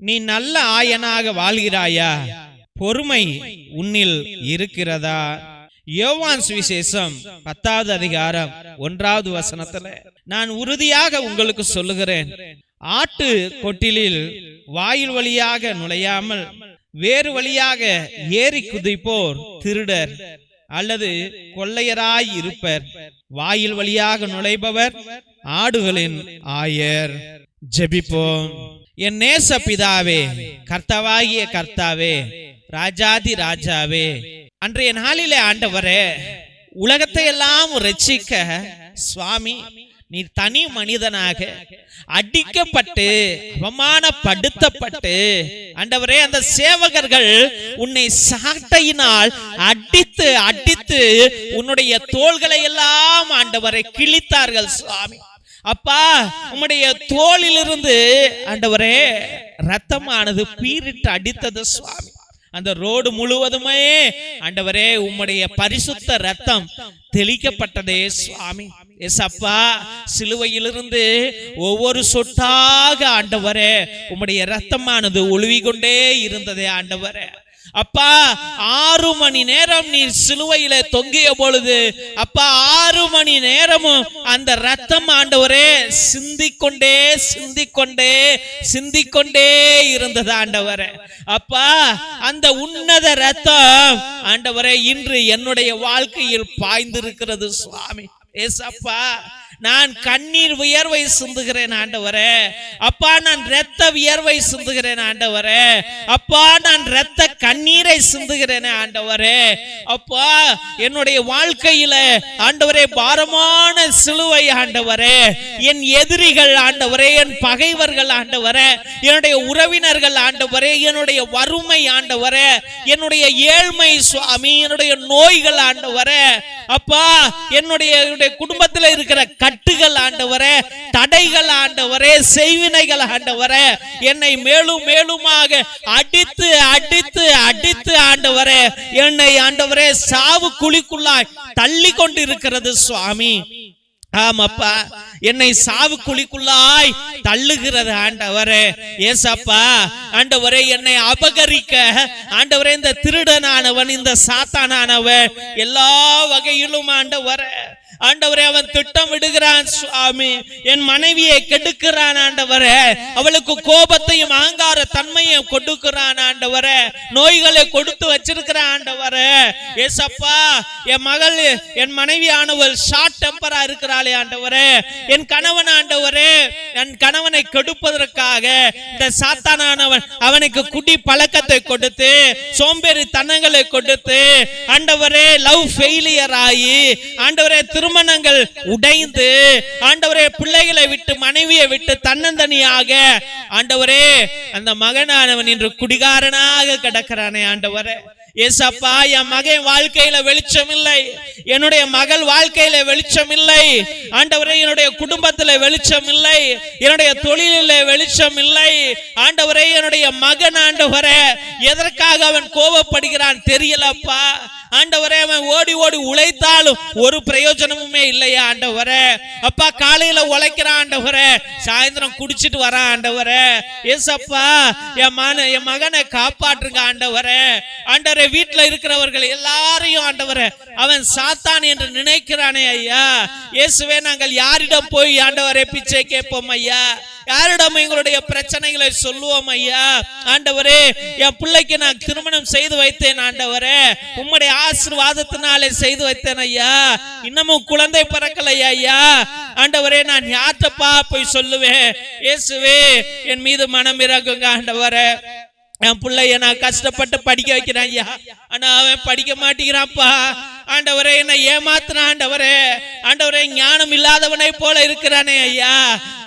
நீ நல்ல ஆயனாக வாழ்கிறாயா? பொறுமை உன்னில் இருக்கிறதா? யோவான் சுவிசேஷம் பத்தாவது அதிகாரம் ஒன்றாவது வசனத்துல நான் உறுதியாக உங்களுக்கு சொல்லுகிறேன். ஆட்டு கொட்டிலில் வாயில் வழியாக நுழையாமல் வேறு வழியாக ஏறி குதிப்போர் திருடர் அல்லது கொள்ளையராய் இருப்பர். வாயில் வழியாக நுழைபவர் ஆடுகளின் ஆயர். ஜெபிப்போம். என் நேச பிதாவே கர்த்தாவாகிய கர்த்தாவே ராஜாதி ராஜாவே. அன்றைய நாளிலே ஆண்டவரே உலகத்தை எல்லாம் ரட்சிக்க சுவாமி நீ தனி மனிதனாக அடிக்கப்பட்டு அவமானப்படுத்தப்பட்டு ஆண்டவரே அந்த சேவகர்கள் உன்னை சாட்டையினால் அடித்து அடித்து உன்னுடைய தோள்களை எல்லாம் ஆண்டவரை கிழித்தார்கள் சுவாமி. அப்பா உம்முடைய தோளிலிருந்து ஆண்டவரே ரத்தமானது பீரிட்டு அடித்தது சுவாமி. அந்த ரோடு முழுவதுமே ஆண்டவரே உம்முடைய பரிசுத்த ரத்தம் தெளிக்கப்பட்டதே சுவாமி. எஸ் அப்பா சிலுவையிலிருந்து ஒவ்வொரு சொட்டாக ஆண்டவரே உம்முடைய ரத்தமானது ஒழுவி கொண்டே இருந்ததே ஆண்டவரே. அப்பா ஆறு மணி நேரம் நீ சிலுவையில தொங்கிய பொழுது அப்பா ஆறு மணி நேரமும் அந்த ரத்தம் ஆண்டவரே சிந்திக்கொண்டே சிந்திக்கொண்டே சிந்திக்கொண்டே இருந்தது ஆண்டவரே. அப்பா அந்த உன்னத ரத்தம் ஆண்டவரே இன்று என்னுடைய வாழ்க்கையில் பாய்ந்திருக்கிறது சுவாமி. ஏசப்பா நான் கண்ணீர் வியர்வை சிந்துகிறேன் ஆண்டவரே. அப்பா நான் இரத்த வியர்வை சிந்துகிறேன் ஆண்டவரே. அப்பா நான் இரத்த கண்ணீரை சிந்துகிறேன் ஆண்டவரே. அப்பா என்னுடைய வாழ்க்கையில ஆண்டவரே பாரமான சிலுவை ஆண்டவரே. என் எதிரிகள் ஆண்டவரே என் பகைவர்கள் ஆண்டவரே. என்னுடைய உறவினர்கள் ஆண்டவரே. என்னுடைய வறுமை ஆண்டவரே. என்னுடைய ஏழ்மை சுவாமி என்னுடைய நோய்கள் ஆண்டவரே. அப்பா என்னுடைய குடும்பத்தில் இருக்கிற கட்டுகள் ஆண்டவரே தடைகள் ஆண்டவரே செய்வினைகள் ஆண்டவரே என்னை மேலும் மேலுமாக அடித்து அடித்து அடித்து ஆண்டவரே என்னை ஆண்டவரே சாவு குழிக்குள்ளாய் தள்ளி கொண்டிருக்கிறது சுவாமி. ஆமாப்பா என்னை சாவு குழிக்குள்ளாய் தள்ளுகிறது ஆண்டவரே. ஏசப்பா ஆண்டவரே என்னை அபகரிக்க. ஆண்டவரே இந்த திருடனானவன் இந்த சாத்தானானவன் எல்லா வகையிலும் ஆண்டவரே. ஆண்டவரே அவன் திட்டம் விடுகிறான் சுவாமி என் மனைவியை கெடுக்கிறான் ஆண்டவரே. அவளுக்கு கோபத்தையும் ஆங்கார தன்மையும் கொடுக்கிறான் ஆண்டவரே. நோய்களை கொடுத்து வச்சிருக்கிறான் ஆண்டவரே. ஏசப்பா என் மகள் என் மனைவி ஆனவள் ஷார்ட் டெம்பரா இருக்கிறாளே ஆண்டவரே. என் கணவன் ஆண்டவரே என் கணவனை கெடுப்பதற்காக இந்த சாத்தானவன் அவனுக்கு குடி பழக்கத்தை கொடுத்து சோம்பேறி தனங்களை கொடுத்து ஆண்டவரே லவ் ஃபெயிலியர் ஆகி ஆண்டவரே திருமணங்கள் உடைந்து ஆண்டவரே பிள்ளைகளை விட்டு மனைவியை விட்டு தன்னந்தனியாக ஆண்டவரே அந்த மகனானவன் இன்று குடிகாரனாக கிடக்கிறானே ஆண்டவரே. ஏசப்பா என் மகன் வாழ்க்கையில வெளிச்சம் இல்லை. என்னுடைய மகள் வாழ்க்கையில வெளிச்சம் இல்லை. ஆண்டவரே என்னுடைய குடும்பத்துல வெளிச்சம் இல்லை. என்னுடைய தொழிலில் வெளிச்சம் இல்லை. ஆண்டவரே என்னுடைய மகன் ஆண்டவரே எதற்காக அவன் கோபப்படுகிறான் தெரியலப்பா. ஆண்டவரே அவன் ஓடி ஓடி உழைத்தாலும் ஒரு பிரயோஜனமுமே இல்லையா ஆண்டவரே. அப்பா காலையில உழைக்கிறான் ஆண்டவரே. சாயந்தரம் குடிச்சிட்டு வரான் ஆண்டவரே. ஏசப்பா என் மன என் மகனை காப்பாற்றுங்க ஆண்டவரே. ஆண்டவரே வீட்டுல இருக்கிறவர்கள் எல்லாரையும் ஆண்டவரே அவன் சாத்தான் என்று நினைக்கிறானே ஐயா. இயேசுவே நாங்கள் யாரிடம் போய் ஆண்டவரே பிச்சை கேட்போம் ஐயா? யாரிடம் எங்களுடைய பிரச்சனைகளை சொல்லுவோம் ஐயா? ஆண்டவரே என் பிள்ளைக்கு நான் திருமணம் செய்து வைத்தேன் ஆண்டவரே. உம்முடைய ஆசிர்வாதத்தினாலே செய்து வைத்தேன் ஐயா. இன்னமும் குழந்தை பிறக்கலையா ஐயா. ஆண்டவரே நான் யார்கிட்டப்பா போய் சொல்லுவேன்? இயேசுவே என் மீது மனம் இறங்குங்க ஆண்டவரே. என் பிள்ளைய நான் கஷ்டப்பட்டு படிக்க வைக்கிறேன் ஐயா. ஆனா அவன் படிக்க மாட்டேங்கிறான்ப்பா. ஆண்டவரே என்னை ஏமாத்துறான் ஆண்டவரே. ஆண்டவரே ஞானம் இல்லாதவனை போல இருக்கிறானே ஐயா.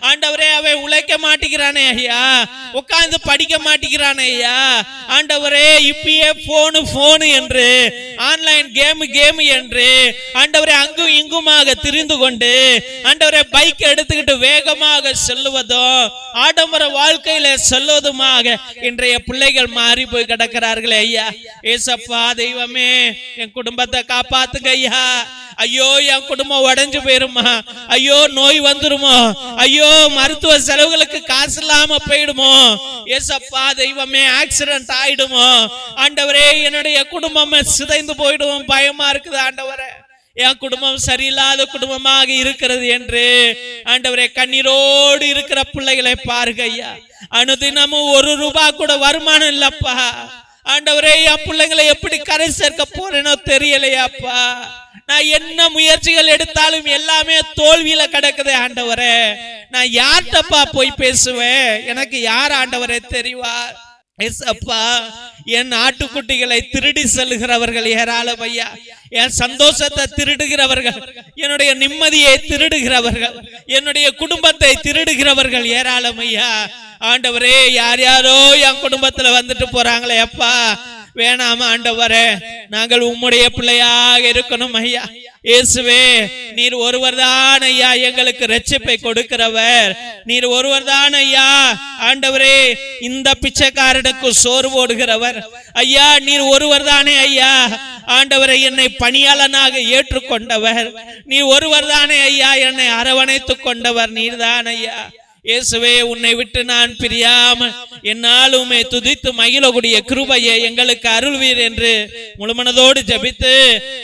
ஆண்டவரே அவன் உழைக்க மாட்டேங்கிறானே ஐயா. உட்கார்ந்து படிக்க மாட்டேங்கிறானே ஐயா. ஆண்டவரே இப்பயே போனு போனு என்று ஆன்லைன் கேம் கேம் என்று ஆண்டவரே அங்கும் இங்குமாக திரிந்து கொண்டு ஆண்டவரே பைக் எடுத்துக்கிட்டு வேகமாக செல்லுவதும் ஆடம்பர வாழ்க்கையில செல்வதுமாக இன்றைய பிள்ளைகள் மாறி போய் கிடக்கிறார்களே ஐயா. ஏசப்பா தெய்வமே என் குடும்பத்தை காப்பாத்துங்க ஐயா ஐயோ என் குடும்பம் உடைஞ்சு போயிருமா? ஐயோ நோய் வந்துருமோ? ஐயோ மருத்துவ செலவுகளுக்கு காசு இல்லாம போயிடுமோ? ஏசப்பா தெய்வமே ஆக்சிடென்ட் ஆயிடுமோ? ஆண்டவரே என்னுடைய குடும்பம் சிதைந்து போயிடுவோம். பயமா இருக்குது ஆண்டவரே. என் குடும்பம் சரியில்லாத குடும்பமாக இருக்கிறது என்று ஆண்டவரே கண்ணீரோடு இருக்கிற பிள்ளைகளை பாருங்க ஐயா அனுதினமும் ஒரு ரூபாய் கூட வருமானம் இல்லப்பா. ஆண்டவரே என் பிள்ளைங்களை எப்படி கரை சேர்க்க போறேனோ தெரியலையாப்பா நான் என்ன முயற்சிகள் எடுத்தாலும் எல்லாமே தோல்வியில கிடக்குது ஆண்டவரே. நான் யார்கிட்டப்பா போய் பேசுவேன்? எனக்கு யார் ஆண்டவரே தெரிவார் அப்பா என் ஆட்டுக்குட்டிகளை திருடி செல்கிறவர்கள் ஏராளம் ஐயா. என் சந்தோஷத்தை திருடுகிறவர்கள் என்னுடைய நிம்மதியை திருடுகிறவர்கள் என்னுடைய குடும்பத்தை திருடுகிறவர்கள் ஏராளம் ஐயா. ஆண்டவரே யார் யாரோ என் குடும்பத்துல வந்துட்டு போறாங்களே அப்பா. வேணாமா ஆண்டவரே நாங்கள் உம்முடைய பிள்ளையாக இருக்கணும் ஐயா. இயேசுவே நீர் ஒருவர் தான் ஐயா எங்களுக்கு ரட்சிப்பை கொடுக்கிறவர். நீர் ஒருவர் தான் ஐயா ஆண்டவரே இந்த பிச்சைக்காரனுக்கு சோறு போடுகிறவர். ஐயா நீர் ஒருவர் தானே ஐயா. ஆண்டவரை என்னை பணியாளனாக ஏற்றுக்கொண்டவர். நீ ஒருவர் தானே ஐயா என்னை அரவணைத்துக் கொண்டவர். நீர்தான் ஐயா. இயேசுவே உன்னை விட்டு நான் பிரியாம என்னாலுமே துதித்து மகிழக்கூடிய கிருபையை எங்களுக்கு அருள்வீர் என்று முழுமனதோடு ஜெபித்து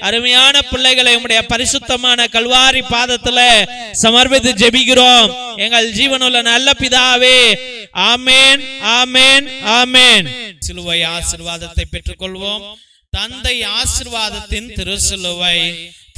அருமையான பிள்ளைகளை உம்முடைய பரிசுத்தமான கல்வாரி பாதத்துல சமர்ப்பித்து ஜெபிக்கிறோம். எங்கள் ஜீவனுள்ள நல்ல பிதாவே ஆமேன் ஆமேன் ஆமேன். சிலுவை ஆசிர்வாதத்தை பெற்றுக்கொள்வோம். தந்தை ஆசிர்வாதத்தின் திருசிலுவை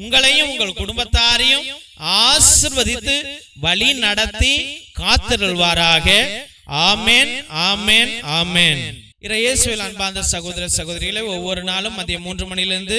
உங்களையும் உங்கள் குடும்பத்தாரையும் ஆசிர்வதித்து வழி நடத்தி காத்திருள்வாராக. ஆமேன் ஆமேன் ஆமேன். இறையேசுவில் அன்பார்ந்த சகோதர சகோதரிகளை ஒவ்வொரு நாளும் மதியம் மூன்று மணியிலிருந்து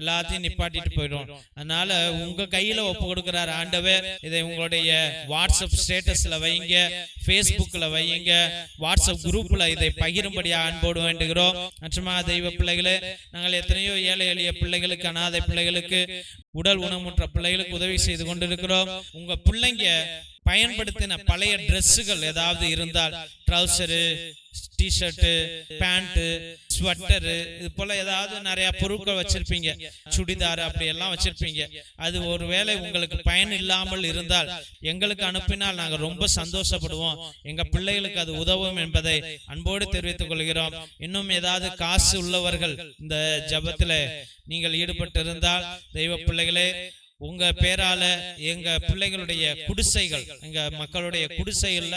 எல்லாத்தையும் நிப்பாட்டிட்டு போயிடும். அதனால உங்க கையில ஒப்பு கொடுக்கிறார் ஆண்டவர் இதை உங்களுடைய வாட்ஸ்அப் ஸ்டேட்டஸ்ல வைங்க ஃபேஸ்புக்ல வைங்க வாட்ஸ்அப் குரூப்ல இதை பகிரும்படியா அன்போடு வேண்டுகிறோம். மற்றும் தெய்வ பிள்ளைகளே நாங்கள் எத்தனையோ ஏழை எளிய பிள்ளைகளுக்கு அனாதை பிள்ளைகளுக்கு உடல் ஊனமுற்ற பிள்ளைகளுக்கு உதவி செய்து கொண்டிருக்கிறோம். உங்க பிள்ளைங்க பயன்படுத்தின பழைய ட்ரெஸ்ஸுகள் ஏதாவது இருந்தால் ட்ரௌசரு டிஷர்ட்டு பேண்ட்டு ஸ்வெட்டரு இது போல ஏதாவது நிறைய பொருட்கள் வச்சிருப்பீங்க. சுடிதார் அப்படி எல்லாம் வச்சிருப்பீங்க. அது ஒருவேளை உங்களுக்கு பயன் இல்லாமல் இருந்தால் எங்களுக்கு அனுப்பினால் நாங்கள் ரொம்ப சந்தோஷப்படுவோம். எங்க பிள்ளைகளுக்கு அது உதவும் என்பதை அன்போடு தெரிவித்துக் கொள்கிறோம். இன்னும் ஏதாவது காசு உள்ளவர்கள் இந்த ஜபத்தில் நீங்கள் ஈடுபட்டிருந்தால் தெய்வ பிள்ளைகளே உங்க பேரால எங்க பிள்ளைகளுடைய குடிசைகள் எங்க மக்களுடைய குடிசைகள்ல